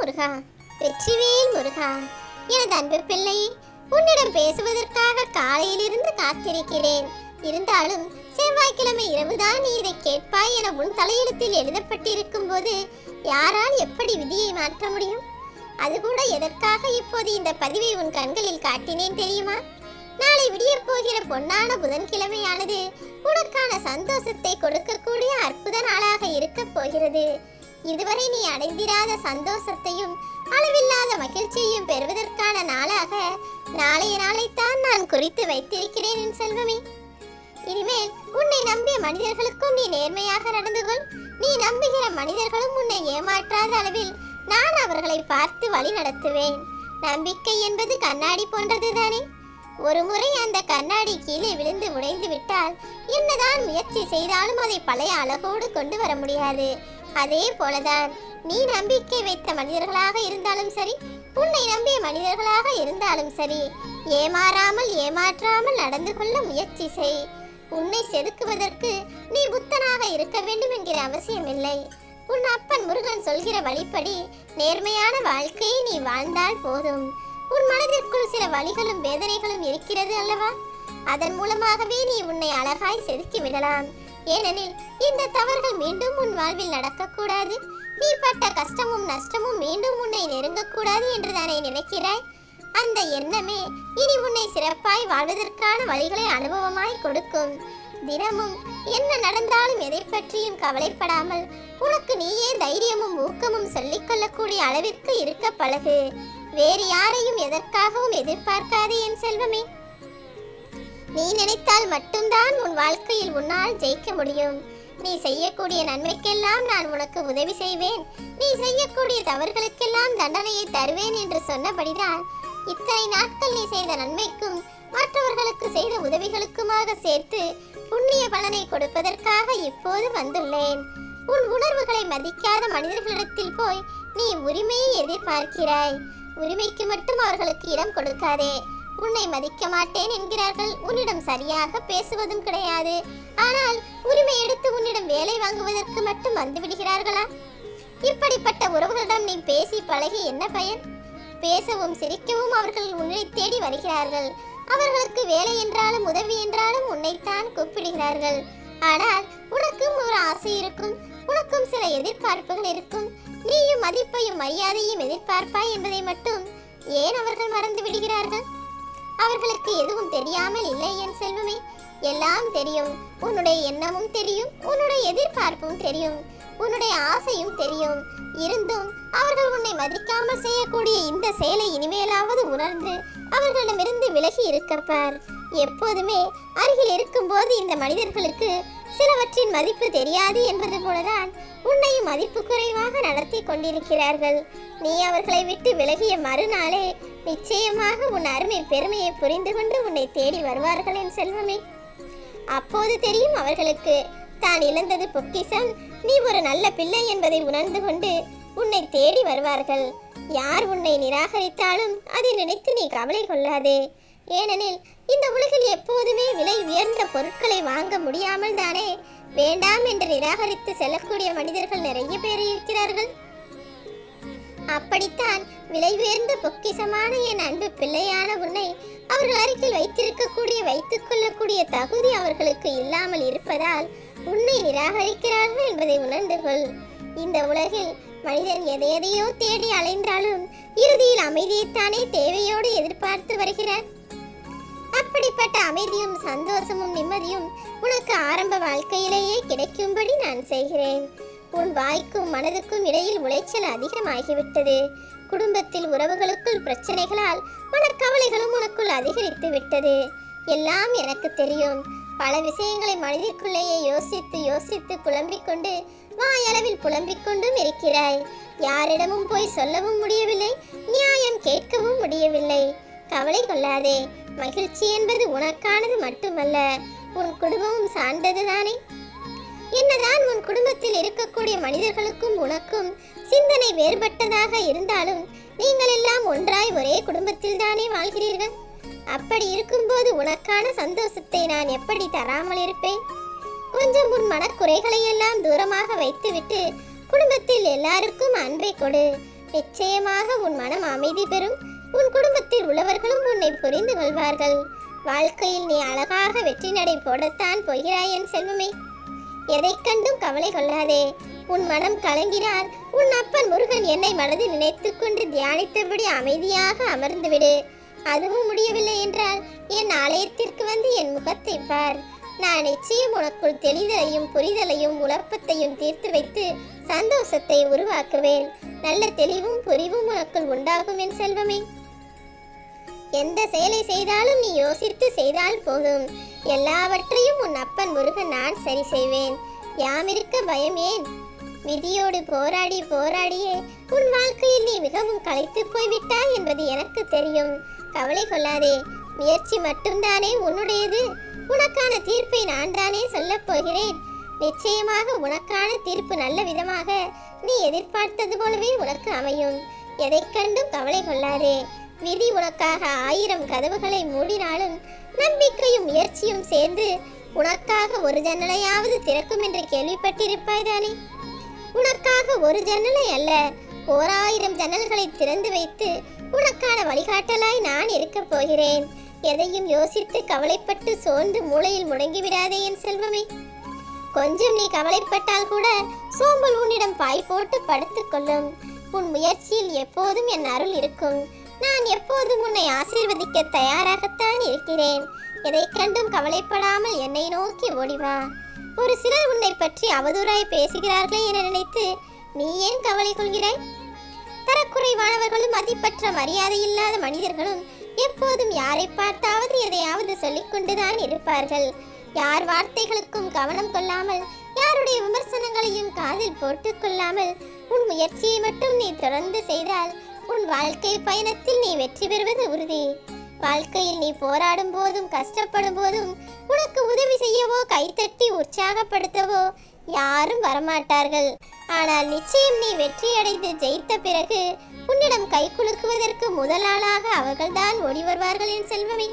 முருகா. வெற்றிவேல் முருகா. எனது அன்பு பிள்ளை உன்னிடம் பேசுவதற்காக காலையிலிருந்து காத்திருக்கிறேன். இருந்தாலும் செவ்வாய்க்கிழமை இரவுதான் நீ இதை கேட்பாய் என உன் தலையெழுத்தில் எழுதப்பட்டிருக்கும் போது யாரால் எப்படி விதியை மாற்ற முடியும்? அது கூட எதற்காக இப்போது இந்த பதிவை உன் கண்களில் காட்டினேன் தெரியுமா? நாளை விடியப் போகிற பொன்னான புதன்கிழமையானது உனக்கான சந்தோஷத்தை கொடுக்கக்கூடிய அற்புத நாளாக இருக்கப் போகிறது. இதுவரை நீ அடைந்திராத சந்தோஷத்தையும் அளவில்லாத மகிழ்ச்சியையும் பெறுவதற்கான நாளாக நாளைய நாளைத்தான் நான் குறித்து வைத்திருக்கிறேன் என் செல்வமே. இனிமேல் உன்னை நம்பிய மனிதர்களுக்கும் நீ நேர்மையாக நடந்து கொள். நீ நம்புகிற மனிதர்களும் உன்னை ஏமாற்றாத அளவில் நான் அவர்களை பார்த்து வழி நடத்துவேன். நம்பிக்கை என்பது கண்ணாடி போன்றது தானே ஒரு முறை அந்த கண்ணாடி கீழே விழுந்து உடைந்து விட்டால் என்னதான் முயற்சி செய்தாலும் அதை பழைய அழகோடு கொண்டு வர முடியாது. அதே போலதான் நீ நம்பிக்கை வைத்த மனிதர்களாக இருந்தாலும் சரி உன்னை நம்பிய மனிதர்களாக இருந்தாலும் சரி ஏமாறாமல் ஏமாற்றாமல் நடந்து கொள்ள முயற்சி செய். உன்னை செதுக்குவதற்கு நீ புத்தனாக இருக்க வேண்டும் என்கிற அவசியமில்லை. உன் அப்பன் முருகன் சொல்கிற வழிப்படி நேர்மையான வாழ்க்கையை நீ வாழ்ந்தால் போதும். உன் மனதிற்குள் சில வழிகளும் வேதனைகளும் இருக்கிறது அல்லவா? அதன் மூலமாகவே நீ உன்னை அழகாய் செதுக்கி விடலாம். ஏனெனில் இந்த தவறுகள் மீண்டும் உன் வாழ்வில் நடக்கக்கூடாது. நீ பட்ட கஷ்டமும் நஷ்டமும் மீண்டும் உன்னை நெருங்கக்கூடாது என்று தானே நினைக்கிறாய்? அந்த எண்ணமே இனி உன்னை சிறப்பாய் வாழ்வதற்கான வழிகளை அனுபவமாய் கொடுக்கும். தினமும் என்ன நடந்தாலும் எதை பற்றியும் கவலைப்படாமல் உனக்கு நீயே தைரியமும் ஊக்கமும் சொல்லிக் கொள்ளக்கூடிய அளவிற்கு இருக்க பழகு. வேறு யாரையும் எதற்காகவும் எதிர்பார்க்காதே என் செல்வமே. நீ நினைத்தால் மட்டும்தான் உன் வாழ்க்கையில் உன்னால் ஜெயிக்க முடியும். நீ செய்யக்கூடிய நன்மைக்கெல்லாம் நான் உனக்கு உதவி செய்வேன். நீ செய்யக்கூடிய தவறுகளுக்கெல்லாம் தண்டனையை தருவேன் என்று சொன்னபடிதான் இத்தனை நாட்கள் நீ செய்த நன்மைக்கும் மற்றவர்களுக்கு செய்த உதவிகளுக்குமாக சேர்த்து புண்ணிய பலனை கொடுப்பதற்காக இப்போது வந்துள்ளேன். உன் உணர்வுகளை மதிக்காத மனிதர்களிடத்தில் போய் நீ உரிமையை எதிர்பார்க்கிறாய். உரிமைக்கு மட்டும் அவர்களுக்கு இடம் கொடுக்காதே. உன்னை மதிக்க மாட்டேன் என்கிறார்கள். உன்னிடம் சரியாக பேசுவதும் கிடையாது. ஆனால் உரிமை எடுத்து உன்னிடம் வேலை வாங்குவதற்கு மட்டும் வந்து விடுகிறார்களா? இப்படிப்பட்ட உறவுகளிடம் நீ பேசி பழகி என்ன பயன்? பேசவும் சிரிக்கவும் அவர்கள் உன்னை தேடி வருகிறார்கள். அவர்களுக்கு வேலை என்றாலும் உதவி என்றாலும் உன்னைத்தான் கூப்பிடுகிறார்கள். ஆனால் உனக்கும் ஒரு ஆசை இருக்கும். உனக்கும் சில எதிர்பார்ப்புகள் இருக்கும். நீயும் மதிப்பையும் மரியாதையும் எதிர்பார்ப்பாய் என்பதை மட்டும் ஏன் அவர்கள் மறந்து விடுகிறார்கள்? அவர்களுக்கு எதுவும் தெரியாமல் இல்லை என் செல்வமே. எல்லாம் தெரியும். உன்னுடைய எண்ணமும் தெரியும். உன்னுடைய எதிர்பார்ப்பும் தெரியும். உன்னுடைய ஆசையும் தெரியும். இருந்தும் அவர்கள் உன்னை மதிக்காமல் செய்யக்கூடிய இந்த செயலை இனிமேலாவது உணர்ந்து அவர்களிடமிருந்து விலகி இருக்கப்பார் எப்போதுமே அருகில் இருக்கும்போது இந்த மனிதர்களுக்கு சிலவற்றின் மதிப்பு தெரியாது என்பது போலதான் உன்னையும் மதிப்பு குறைவாக நடத்தி கொண்டிருக்கிறார்கள். நீ அவர்களை விட்டு விலகிய மறுநாளே நிச்சயமாக உன் அருமை பெருமையை புரிந்து கொண்டு உன்னை தேடி வருவார்கள் என் செல்வமே. அப்போது தெரியும் அவர்களுக்கு தான் இழந்தது பொக்கிசம் நீ ஒரு நல்ல பிள்ளை என்பதை உணர்ந்து கொண்டு உன்னை தேடி வருவார்கள். யார் உன்னை நிராகரித்தாலும் அதை நினைத்து நீ கவலை கொள்ளாதே. ஏனெனில் இந்த உலகில் எப்போதுமே விலை உயர்ந்த பொருட்களை வாங்க முடியாமல் தானே வேண்டாம் என்று நிராகரித்து செல்லக்கூடிய மனிதர்கள் நிறைய பேர் இருக்கிறார்கள். அப்படித்தான் விலை உயர்ந்த பொக்கிஷமான என் அன்பு பிள்ளையான உன்னை அவர்கள் அருகில் வைத்திருக்கக்கூடிய வைத்துக் கொள்ளக்கூடிய தகுதி அவர்களுக்கு இல்லாமல் இருப்பதால் உன்னை நிராகரிக்கிறார்கள் என்பதை உணர்ந்து கொள் இந்த உலகில் மனிதன் எதை எதையோ தேடி அலைந்தாலும் இறுதியில் அமைதியைத்தானே தேவையோடு எதிர்பார்த்து வருகிறார். அப்படிப்பட்ட அமைதியும் சந்தோஷமும் நிம்மதியும் உனக்கு ஆரம்ப வாழ்க்கையிலேயே கிடைக்கும்படி நான் செய்கிறேன். உன் வாய்க்கும் மனதுக்கும் இடையில் உளைச்சல் அதிகமாகிவிட்டது. குடும்பத்தில் உறவுகளுக்குள் பிரச்சனைகளால் மனக்கவலைகளும் உனக்குள் அதிகரித்து விட்டது. எல்லாம் எனக்கு தெரியும். பல விஷயங்களை மனதிற்குள்ளேயே யோசித்து யோசித்து புலம்பிக் கொண்டு வாயளவில் புலம்பிக் கொண்டும் இருக்கிறாய். யாரிடமும் போய் சொல்லவும் முடியவில்லை நியாயம் கேட்கவும் முடியவில்லை. கவலை கொள்ளாதே. மகிழ்ச்சி என்பது உனக்கானது மட்டுமல்ல உன் குடும்பமும் சார்ந்ததுதானே. என்னதான் உன் குடும்பத்தில் இருக்கக்கூடிய மனிதர்களுக்கும் உனக்கும் சிந்தனை வேறுபட்டதாக இருந்தாலும் நீங்கள் எல்லாம் ஒன்றாய் ஒரே குடும்பத்தில் தானே வாழ்கிறீர்கள். அப்படி இருக்கும்போது உனக்கான சந்தோஷத்தை நான் எப்படி தராமல் இருப்பேன்? கொஞ்சம் உன் மனக்குறைகளை எல்லாம் தூரமாக வைத்துவிட்டு குடும்பத்தில் எல்லாருக்கும் அன்பை கொடு. நிச்சயமாக உன் மனம் அமைதி பெறும். உன் குடும்பத்தில் உள்ளவர்களும் உன்னை புரிந்து கொள்வார்கள். வாழ்க்கையில் நீ அழகாக வெற்றி நடை போடத்தான் போகிறாய் என் செல்வமே. எதைக் கண்டும் கவலை கொள்ளாதே. உன் மனம் கலங்கினால் உன் அப்பன் முருகன் என்னை மனதில் நினைத்து கொண்டு தியானித்தபடி அமைதியாக அமர்ந்துவிடு. அதுவும் முடியவில்லை என்றால் என் ஆலயத்திற்கு வந்து என் முகத்தை பார். நான் நிச்சயம் உனக்குள் தெளிதலையும் புரிதலையும் உழப்பத்தையும் தீர்த்து வைத்து சந்தோஷத்தை உருவாக்குவேன். நல்ல தெளிவும் புரிவும் உனக்குள் உண்டாகும் என் செல்வமே. எந்த செயலை செய்தாலும் நீ யோசித்து செய்தால் போதும். எல்லாவற்றையும் உன் அப்பன் முருகன் நான் சரி செய்வேன். யாமிருக்க பயம் ஏன்? விதியோடு போராடி போராடியே உன் வாழ்க்கையில் நீ மிகவும் களைத்து போய்விட்டாய் என்பது எனக்கு தெரியும். கவலை கொள்ளாதே முயற்சி மட்டும்தானே உன்னுடையது. உனக்கான தீர்ப்பை நான் தானே சொல்லப் போகிறேன். நிச்சயமாக உனக்கான தீர்ப்பு நல்ல விதமாக நீ எதிர்பார்த்தது போலவே உனக்கு அமையும். எதைக் கண்டும் கவலை கொள்ளாதே. விதி உனக்காக ஆயிரம் கதவுகளை மூடினாலும் நம்பிக்கையும் முயற்சியும் சேர்ந்து உனக்காக ஒரு ஜன்னலையாவது திறக்கும் என்று கேள்விப்பட்டிருப்பாய் தானே? உனக்காக ஒரு ஜன்னலை அல்ல ஓராயிரம் ஜன்னல்களை திறந்து வைத்து உனக்கான வழிகாட்டலாய் நான் இருக்கப் போகிறேன். எதையும் யோசித்து கவலைப்பட்டு சோர்ந்து மூளையில் முடங்கிவிடாதே என் செல்வமே. கொஞ்சம் நீ கவலைப்பட்டால் கூட சோம்பல் உன்னிடம் பாய் போட்டு படுத்துக்கொள்ளும் உன் முயற்சியில் எப்போதும் என் அருள் இருக்கும். நான் எப்போதும் உன்னை ஆசீர்வதிக்க தயாராகத்தான் இருக்கிறேன். எதைக் கண்டும் கவலைப்படாமல் என்னை நோக்கி ஓடிவா ஒரு சிலர் உன்னை பற்றி அவதூறாய் பேசுகிறார்களே என நினைத்து நீ ஏன் கவலை கொள்கிறாய்? தரக்குறைவானவர்களும் மதிப்பற்ற மரியாதை இல்லாத மனிதர்களும் எப்போதும் யாரை பார்த்தாவது எதையாவது சொல்லிக்கொண்டுதான் இருப்பார்கள். யார் வார்த்தைகளுக்கும் கவனம் கொள்ளாமல் யாருடைய விமர்சனங்களையும் காதில் போட்டுக்கொள்ளாமல் உன் முயற்சியை மட்டும் நீ தொடர்ந்து செய்தால் உன் வாழ்க்கை பயணத்தில் நீ வெற்றி பெறுவது உறுதி. வாழ்க்கையில் நீ போராடும் போதும் கஷ்டப்படும் போதும் உனக்கு உதவி செய்யவோ கைத்தட்டி உற்சாகப்படுத்தவோ யாரும் வரமாட்டார்கள். ஆனால் நிச்சயம் நீ வெற்றியடைந்து ஜெயித்த பிறகு உன்னிடம் கை குலுக்குவதற்கு முதல் ஆளாக அவர்கள்தான் ஓடி வருவார்கள் என் செல்வமே.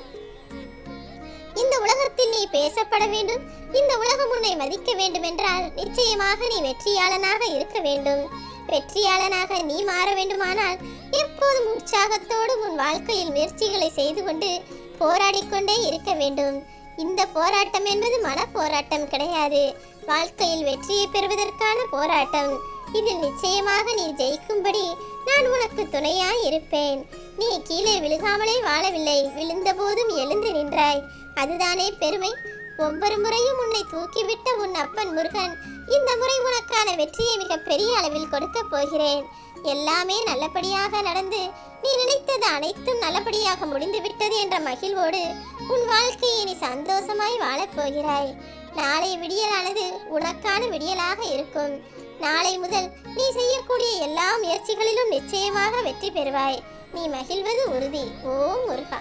இந்த உலகத்தில் நீ பேசப்பட வேண்டும் இந்த உலகம் உன்னை மதிக்க வேண்டும் என்றால் நிச்சயமாக நீ வெற்றியாளனாக இருக்க வேண்டும். வெற்றியாளனாக நீ மாற வேண்டுமானால் எப்போதும் உற்சாகத்தோடு உன் வாழ்க்கையில் முயற்சிகளை செய்து கொண்டு போராடிக்கொண்டே இருக்க வேண்டும். இந்த போராட்டம் என்பது மன போராட்டம் கிடையாது. வாழ்க்கையில் வெற்றியை பெறுவதற்கான போராட்டம். இதில் நிச்சயமாக நீ ஜெயிக்கும்படி நான் உனக்கு துணையாய் இருப்பேன். நீ கீழே விழுகாமலே வாழவில்லை. விழுந்தபோதும் எழுந்து நின்றாய். அதுதானே பெருமை? ஒவ்வொரு முறையும் உன்னை தூக்கிவிட்ட உன் அப்பன் முருகன் இந்த முறை உனக்கான வெற்றியை மிக பெரிய அளவில் கொடுக்க போகிறேன். எல்லாமே நல்லபடியாக நடந்து நீ நினைத்தது அனைத்தும் நல்லபடியாக முடிந்து விட்டது என்ற மகிழ்வோடு உன் வாழ்க்கையை நீ சந்தோஷமாய் வாழப் போகிறாய். நாளை விடியலானது உனக்கான விடியலாக இருக்கும். நாளை முதல் நீ செய்யக்கூடிய எல்லா முயற்சிகளிலும் நிச்சயமாக வெற்றி பெறுவாய். நீ மகிழ்வது உறுதி. ஓம் முருகா.